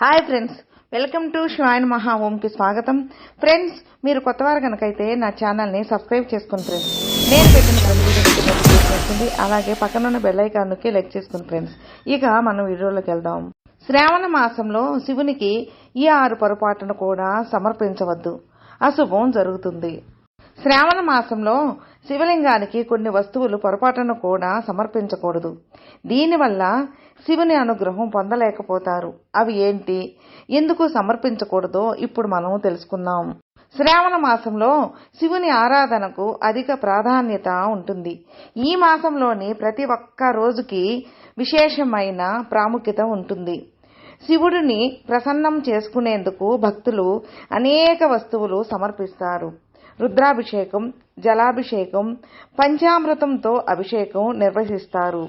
Hi friends welcome to శివాయన్ మహా ఓంకి స్వాగతం ఫ్రెండ్స్ మీరు కొత్తవారు కనుకైతే నా ఛానల్ని సబ్స్క్రైబ్ చేసుకుని ఫ్రెండ్స్ నేను పెట్టిన వస్తుంది అలాగే పక్కనున్న బెల్ ఐకాన్ నొక్కి లైక్ చేసుకుని ఫ్రెండ్స్ ఇక మనం వీడియోలోకి వెళ్దాం. శ్రావణ మాసంలో శివునికి ఈ ఆరు పొరపాటును కూడా సమర్పించవద్దు. అశుభం జరుగుతుంది. శ్రావణ మాసంలో శివలింగానికి కొన్ని వస్తువులు పొరపాటును కూడా సమర్పించకూడదు. దీనివల్ల శివుని అనుగ్రహం పొందలేకపోతారు. అవి ఏంటి? ఎందుకు సమర్పించకూడదో ఇప్పుడు మనం తెలుసుకుందాం. శ్రావణ మాసంలో శివుని ఆరాధనకు అధిక ప్రాధాన్యత ఉంటుంది. ఈ మాసంలోని ప్రతి ఒక్క రోజుకి విశేషమైన ప్రాముఖ్యత ఉంటుంది. శివుడిని ప్రసన్నం చేసుకునేందుకు భక్తులు అనేక వస్తువులు సమర్పిస్తారు. రుద్రాభిషేకం జలాభిషేకం పంచామృతంతో అభిషేకం నిర్వహిస్తారు.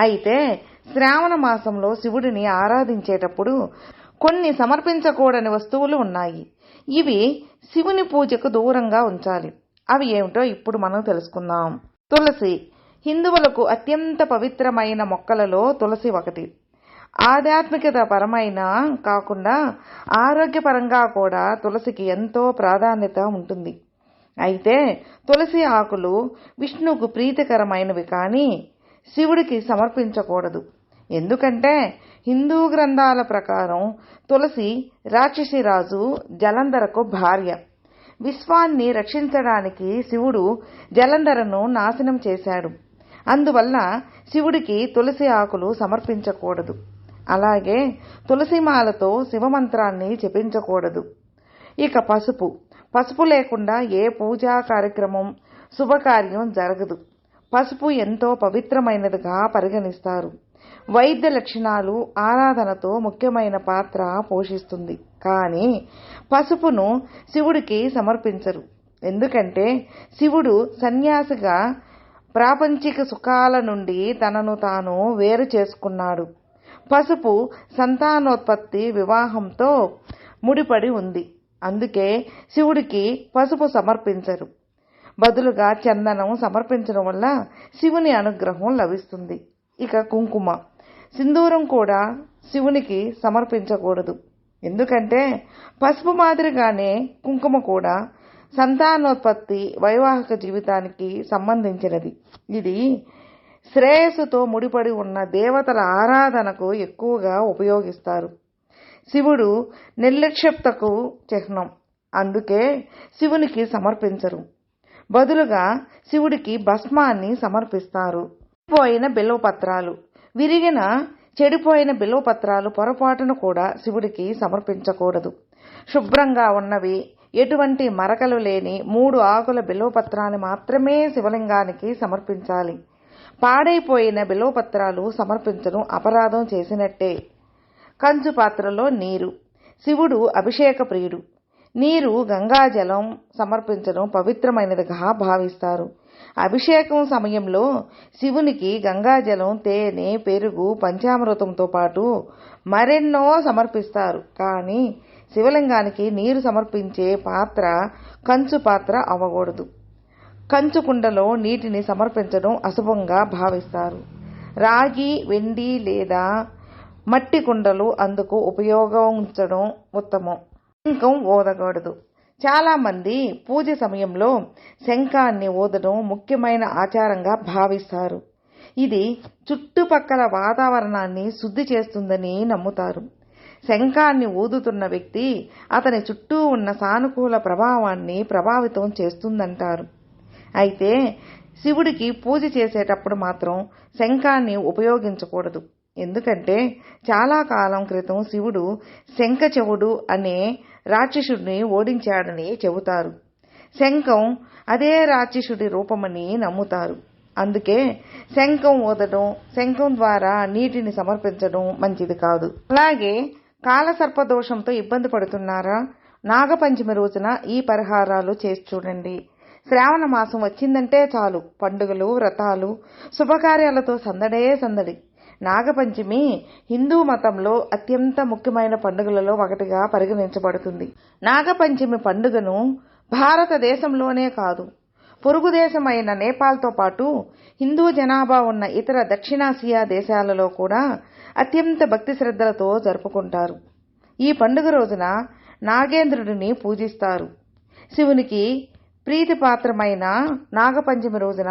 అయితే శ్రావణ మాసంలో శివుడిని ఆరాధించేటప్పుడు కొన్ని సమర్పించకూడని వస్తువులు ఉన్నాయి. ఇవి శివుని పూజకు దూరంగా ఉంచాలి. అవి ఏమిటో ఇప్పుడు మనం తెలుసుకుందాం. తులసి. హిందువులకు అత్యంత పవిత్రమైన మొక్కలలో తులసి ఒకటి. ఆధ్యాత్మికత పరమైన కాకుండా ఆరోగ్యపరంగా కూడా తులసికి ఎంతో ప్రాధాన్యత ఉంటుంది. అయితే తులసి ఆకులు విష్ణువుకు ప్రీతికరమైనవి కానీ శివుడికి సమర్పించకూడదు. ఎందుకంటే హిందూ గ్రంథాల ప్రకారం తులసి రాక్షసి రాజు జలంధరకు భార్య. విశ్వాన్ని రక్షించడానికి శివుడు జలంధరను నాశనం చేశాడు. అందువల్ల శివుడికి తులసి ఆకులు సమర్పించకూడదు. అలాగే తులసిమాలతో శివమంత్రాన్ని జపించకూడదు. ఇక పసుపు. పసుపు లేకుండా ఏ పూజా కార్యక్రమం శుభకార్యం జరగదు. పసుపు ఎంతో పవిత్రమైనదిగా పరిగణిస్తారు. వైద్య లక్షణాలు ఆరాధనతో ముఖ్యమైన పాత్ర పోషిస్తుంది. కానీ పసుపును శివుడికి సమర్పించరు. ఎందుకంటే శివుడు సన్యాసిగా ప్రాపంచిక సుఖాల నుండి తనను తాను వేరు చేసుకున్నాడు. పసుపు సంతానోత్పత్తి వివాహంతో ముడిపడి ఉంది. అందుకే శివుడికి పసుపు సమర్పించరు. బదులుగా చందనం సమర్పించడం వల్ల శివుని అనుగ్రహం లభిస్తుంది. ఇక కుంకుమ. సింధూరం కూడా శివునికి సమర్పించకూడదు. ఎందుకంటే పసుపు మాదిరిగానే కుంకుమ కూడా సంతానోత్పత్తి వైవాహిక జీవితానికి సంబంధించినది. ఇది శ్రేయస్సుతో ముడిపడి ఉన్న దేవతల ఆరాధనకు ఎక్కువగా ఉపయోగిస్తారు. శివుడు నిర్లక్ష్యతకు చిహ్నం. అందుకే శివునికి సమర్పించరు. బదులుగా శివుడికి భస్మాన్ని సమర్పిస్తారు. పోయిన బిల్వపత్రాలు. విరిగిన చెడిపోయిన బిల్వపత్రాలు పొరపాటును కూడా శివుడికి సమర్పించకూడదు. శుభ్రంగా ఉన్నవి ఎటువంటి మరకలు లేని మూడు ఆకుల బిల్వపత్రాన్ని మాత్రమే శివలింగానికి సమర్పించాలి. పాడైపోయిన బిల్వపత్రాలు సమర్పించడం అపరాధం చేసినట్టే. కంచు పాత్రలో నీరు. శివుడు అభిషేక ప్రియుడు నీరు గంగాజలం సమర్పించడం పవిత్రమైనదిగా భావిస్తారు. అభిషేకం సమయంలో శివునికి గంగాజలం తేనె పెరుగు పంచామృతంతో పాటు మరెన్నో సమర్పిస్తారు. కానీ శివలింగానికి నీరు సమర్పించే పాత్ర కంచు పాత్ర అవ్వకూడదు. కంచు కుండలో నీటిని సమర్పించడం అశుభంగా భావిస్తారు. రాగి వెండి లేదా మట్టి కుండలు అందుకు ఉపయోగించడం ఉత్తమం. శంఖం ఊదకూడదు చాలామంది పూజ సమయంలో శంఖాన్ని ఊదడం ముఖ్యమైన ఆచారంగా భావిస్తారు. ఇది చుట్టుపక్కల వాతావరణాన్ని శుద్ధి చేస్తుందని నమ్ముతారు. శంఖాన్ని ఊదుతున్న వ్యక్తి అతని చుట్టూ ఉన్న సానుకూల ప్రభావాన్ని ప్రభావితం చేస్తుందంటారు. అయితే శివుడికి పూజ చేసేటప్పుడు మాత్రం శంఖాన్ని ఉపయోగించకూడదు. ఎందుకంటే చాలా కాలం క్రితం శివుడు శంఖచవుడు అనే రాక్షసుడిని ఓడించాడని చెబుతారు. శంఖం అదే రాక్షసుడి రూపమని నమ్ముతారు. అందుకే శంఖం ఊదడం శంఖం ద్వారా నీటిని సమర్పించడం మంచిది కాదు. అలాగే కాలసర్పదోషంతో ఇబ్బంది పడుతున్నారా? నాగపంచమి రోజున ఈ పరిహారాలు చేసి చూడండి. శ్రావణ మాసం వచ్చిందంటే చాలు. పండుగలు వ్రతాలు శుభకార్యాలతో సందడే సందడి. నాగపంచమి హిందూ మతంలో అత్యంత ముఖ్యమైన పండుగలలో ఒకటిగా పరిగణించబడుతుంది. నాగపంచమి పండుగను భారతదేశంలోనే కాదు పొరుగు దేశమైన నేపాల్తో పాటు హిందూ జనాభా ఉన్న ఇతర దక్షిణాసియా దేశాలలో కూడా అత్యంత భక్తి శ్రద్ధలతో జరుపుకుంటారు. ఈ పండుగ రోజున నాగేంద్రుడిని పూజిస్తారు. శివునికి ప్రీతిపాత్రమైన నాగపంచమి రోజున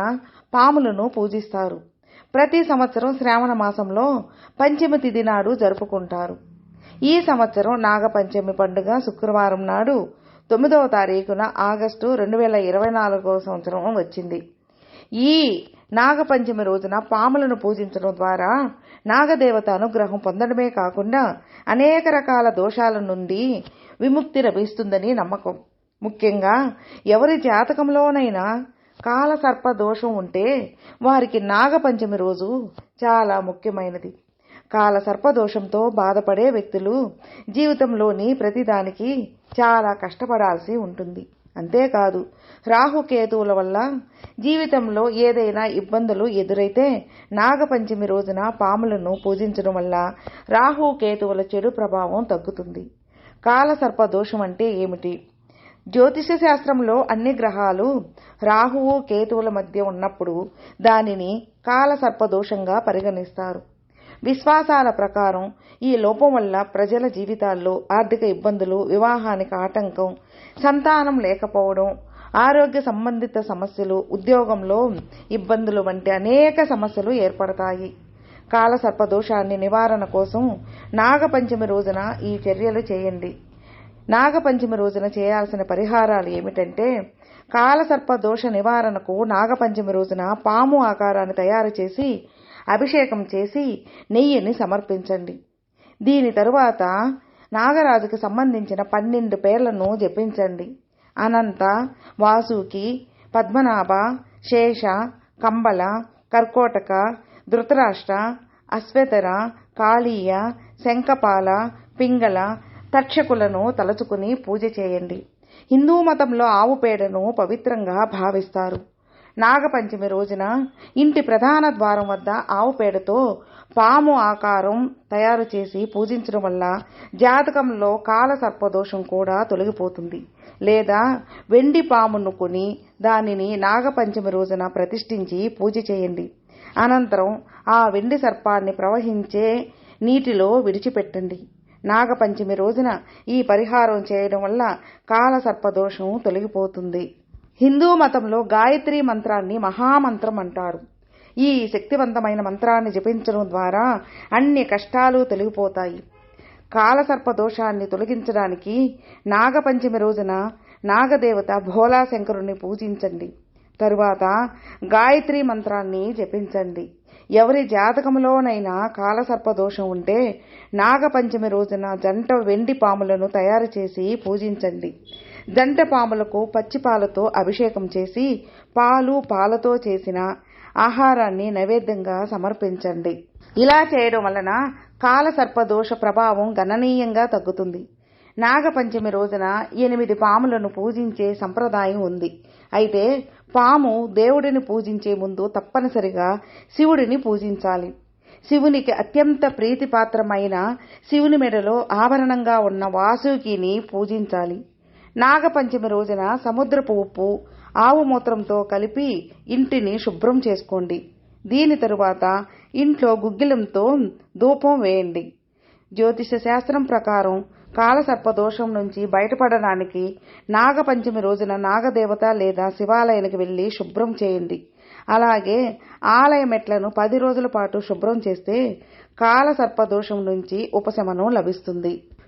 పాములను పూజిస్తారు. ప్రతి సంవత్సరం శ్రావణ మాసంలో పంచమి తిథి నాడు జరుపుకుంటారు. ఈ సంవత్సరం నాగపంచమి పండుగ శుక్రవారం నాడు తొమ్మిదవ తారీఖున ఆగస్టు రెండు వేల ఇరవై నాలుగవ సంవత్సరం వచ్చింది. ఈ నాగపంచమి రోజున పాములను పూజించడం ద్వారా నాగదేవత అనుగ్రహం పొందడమే కాకుండా అనేక రకాల దోషాల నుండి విముక్తి లభిస్తుందని నమ్మకం. ముఖ్యంగా ఎవరి జాతకంలోనైనా కాల సర్ప దోషం ఉంటే వారికి నాగపంచమి రోజు చాలా ముఖ్యమైనది. కాల సర్పదోషంతో బాధపడే వ్యక్తులు జీవితంలోని ప్రతిదానికి చాలా కష్టపడాల్సి ఉంటుంది. అంతేకాదు రాహుకేతువుల వల్ల జీవితంలో ఏదైనా ఇబ్బందులు ఎదురైతే నాగపంచమి రోజున పాములను పూజించడం వల్ల రాహుకేతువుల చెడు ప్రభావం తగ్గుతుంది. కాల సర్ప దోషం అంటే ఏమిటి? జ్యోతిష శాస్త్రంలో అన్ని గ్రహాలు రాహువు కేతువుల మధ్య ఉన్నప్పుడు దానిని కాల సర్పదోషంగా పరిగణిస్తారు. విశ్వాసాల ప్రకారం ఈ లోపం వల్ల ప్రజల జీవితాల్లో ఆర్థిక ఇబ్బందులు వివాహానికి ఆటంకం సంతానం లేకపోవడం ఆరోగ్య సంబంధిత సమస్యలు ఉద్యోగంలో ఇబ్బందులు వంటి అనేక సమస్యలు ఏర్పడతాయి. కాల సర్పదోషాన్ని నివారణ కోసం నాగపంచమి రోజున ఈ చర్యలు చేయండి. నాగపంచమి రోజున చేయాల్సిన పరిహారాలు ఏమిటంటే కాలసర్ప దోష నివారణకు నాగపంచమి రోజున పాము ఆకారాన్ని తయారు చేసి అభిషేకం చేసి నెయ్యిని సమర్పించండి. దీని తరువాత నాగరాజుకి సంబంధించిన పన్నెండు పేర్లను జపించండి. అనంత వాసుకి పద్మనాభ శేష కంబల కర్కోటక ధృతరాష్ట్ర అశ్వతర కాళీయ శంఖపాల పింగళ తక్షకులను తలచుకుని పూజ చేయండి. హిందూ మతంలో ఆవు పేడను పవిత్రంగా భావిస్తారు. నాగపంచమి రోజున ఇంటి ప్రధాన ద్వారం వద్ద ఆవు పేడతో పాము ఆకారం తయారు చేసి పూజించడం వల్ల జాతకంలో కాల సర్పదోషం కూడా తొలగిపోతుంది. లేదా వెండి పామును కొని దానిని నాగపంచమి రోజున ప్రతిష్ఠించి పూజ చేయండి. అనంతరం ఆ వెండి సర్పాన్ని ప్రవహించే నీటిలో విడిచిపెట్టండి. నాగపంచమి రోజున ఈ పరిహారం చేయడం వల్ల కాలసర్పదోషం తొలగిపోతుంది. హిందూ మతంలో గాయత్రి మంత్రాన్ని మహామంత్రం అంటారు. ఈ శక్తివంతమైన మంత్రాన్ని జపించడం ద్వారా అన్ని కష్టాలు తొలగిపోతాయి. కాలసర్ప దోషాన్ని తొలగించడానికి నాగపంచమి రోజున నాగదేవత భోలా శంకరుణ్ణి పూజించండి. తరువాత గాయత్రి మంత్రాన్ని జపించండి. ఎవరి జాతకంలోనైనా కాలసర్ప దోషం ఉంటే నాగపంచమి రోజున జంట వెండి పాములను తయారు చేసి పూజించండి. జంట పాములకు పచ్చిపాలతో అభిషేకం చేసి పాలు పాలతో చేసిన ఆహారాన్ని నైవేద్యంగా సమర్పించండి. ఇలా చేయడం వలన కాలసర్ప దోష ప్రభావం గణనీయంగా తగ్గుతుంది. నాగపంచమి రోజున ఎనిమిది పాములను పూజించే సంప్రదాయం ఉంది. అయితే పాము దేవుడిని పూజించే ముందు తప్పనిసరిగా శివుడిని పూజించాలి. శివునికి అత్యంత ప్రీతిపాత్రమైన శివుని మెడలో ఆభరణంగా ఉన్న వాసుకిని పూజించాలి. నాగపంచమి రోజున సముద్రపు ఉప్పు ఆవు మూత్రంతో కలిపి ఇంటిని శుభ్రం చేసుకోండి. దీని తరువాత ఇంట్లో గుగ్గిలంతో ధూపం వేయండి. జ్యోతిష శాస్త్రం ప్రకారం కాలసర్పదోషం నుంచి బయటపడడానికి నాగపంచమి రోజున నాగదేవత లేదా శివాలయానికి వెళ్ళి శుభ్రం చేయండి. అలాగే ఆలయ మెట్లను పది రోజుల పాటు శుభ్రం చేస్తే కాలసర్పదోషం నుంచి ఉపశమనం లభిస్తుంది.